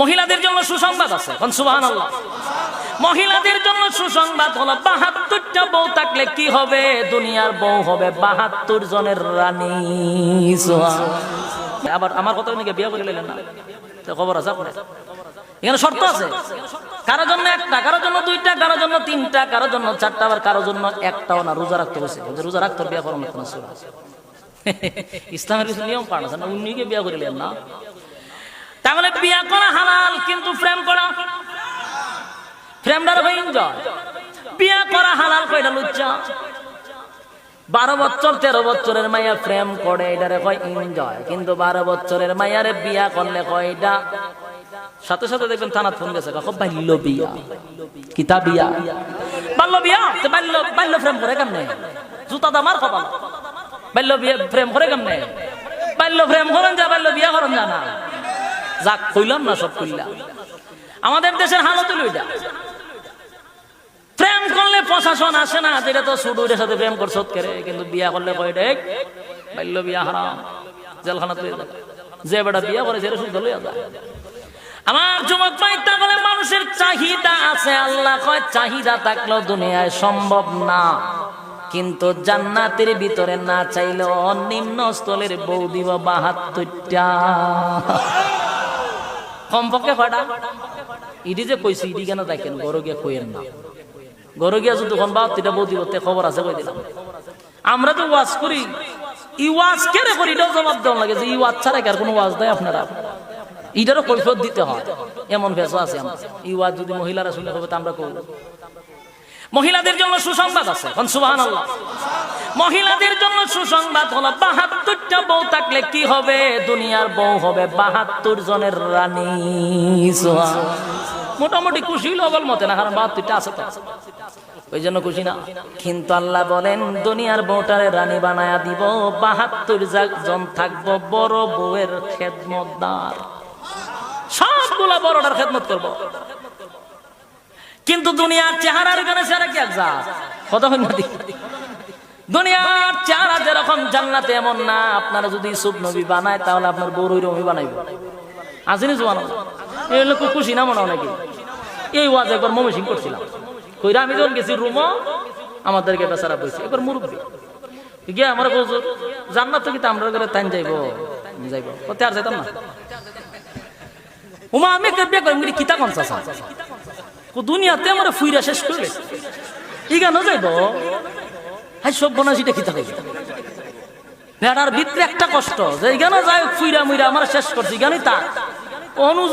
মহিলাদের জন্য সুসংবাদ আছে। এখন সুবাহান মহিলাদের জন্য সুসংবাদ হলো, বাহাত্তরটা বউ থাকলে কি হবে? দুনিয়ার বউ হবে বাহাত্তর জনের রানী। আবার আমার কথা নাকি বিয়ে করে নিলেন না? খবর আছে আপনার? এখানে শর্ত আছে। কারোর জন্য একটা, কারোর জন্য দুইটা, কারোর জন্য তিনটা, কারোর জন্য চারটা, আবার কারোর জন্য একটাও না, রোজা রাখতে বসে। রোজা রাখতে বিয়ে মতো ইসলামের কিছু নিয়ম আছে না? উনিকে বিয়ে করিলেন না? তাহলে বিয়া করা হালাল, কিন্তু প্রেম করা? প্রেমটার হয়ে বিয়ে করা হালাল কয়টা লুচ্চা? বারো বছর, তেরো বছরের মাইয়া প্রেম করে, এটারে কয় এনজয় কিন্তু বারো বছরের মাইয়ারে বিয়া করলে কয় এটা সাথে সাথে দেখবেন থানাত ফোন গেছে কখন বাল্য বিয়া। কিতা বিয়া? বাল্য বিয়া? বাল্য বাল্য প্রেম করে কেমনে? জুতা দামার কপাল। বাল্য বিয়া প্রেম করে কেমনে? বাল্য প্রেম করেন যা, বাল্য বিয়া করেন যা না। যাক, কইলাম না সব কইলাম আমাদের দেশের হালত এটা। প্রেম করলে প্রশাসন আসে না, যেটা তো সুডুরের সাথে প্রেম করছত করে, কিন্তু বিয়া করলে কয় ডেক বাল্য বিয়া হারাম জেলখানা তুই যে বেটা বিয়া করে সেটা শুধু লইয়া যায়। আমার যুবক ভাইটা বলে, মানুষের চাহিদা আছে, আল্লাহ কয়, চাহিদা থাকলেও দুনিয়ায় সম্ভব না। কিন্তু জান্নাতের ভিতরে না চাইলেও নিম্ন স্থলের বউ দিব বাহাত্তরটা। কমপক্ষে কয়টা ইডি যে কইছি ইডি কেন দেখেন গরু গিয়া কইেন না। গরু গিয়া যদি কোন বাহাত্তরটা বউ দিব তে খবর আছে কই দিলাম। আমরা তো ওয়াজ করি ই ওয়াজ কেন করি এটাও জবাব দেওয়া লাগে যে ই ওয়াজ ছাড়া কি আর কোনো ওয়াজ দেয় আপনারা এটারও কৈফত দিতে হয়। এমন ভেসা আছে আমার ই ওয়াজ যদি মহিলারা শুনে হবে তা আমরা করব মহিলাদের জন্য সুসংবাদ আছে। সুবাহান আল্লাহ মহিলাদের জন্য সুসংবাদ হলো, বাহাত্তরটা বউ থাকলে কি হবে? দুনিয়ার বউ হবে বাহাত্তর জনের রানী। মোটামুটি খুশি লগল মতে না, কারণ বাহাত্তরটা আছে তো। ওই জন্য খুশি না। কিন্তু আল্লাহ বলেন, দুনিয়ার বউটারে রানী বানায়া দিব, বাহাত্তর জন থাকব বড় বউয়ের খেদমতদার। সবগুলা বড়টার খেদমত করব। কিন্তু দুনিয়ার চেহারার গানে সেরা কি এক যা কত নদী দুনিয়ার চেহারা যেরকম, জান্নাতে এমন না। আপনারা যদি সুপ নবী বানায়, তাহলে আপনার বড় রমি বানাইব। আসেনি জোয়ান এই লোক খুশি না মনে হয় নাকি? এই ওয়াজ একবার মমিসিং করছিলাম। কইরা আমি যখন গেছি রুমো, আমাদেরকে বেচারা বলছি একবার মুরব্বী। গিয়ে আমার হুজুর জান্নাত তো কিন্তু আমরা করে তাই যাইব? যাইব। কোথায় আর যাইতাম না। উমা, আমি বিয়ে করি কিতা কনসা দুনিয়াতে আমার ফুইরা শেষ করবে ইগানো যাইব? হাই সব বনাসিটা দেখি হইবে ভেড়ার ভিতরে একটা কষ্ট, যে এখানে যাই ফুইরা মুইরা, আমার শেষ করছি জানি তা অনুজ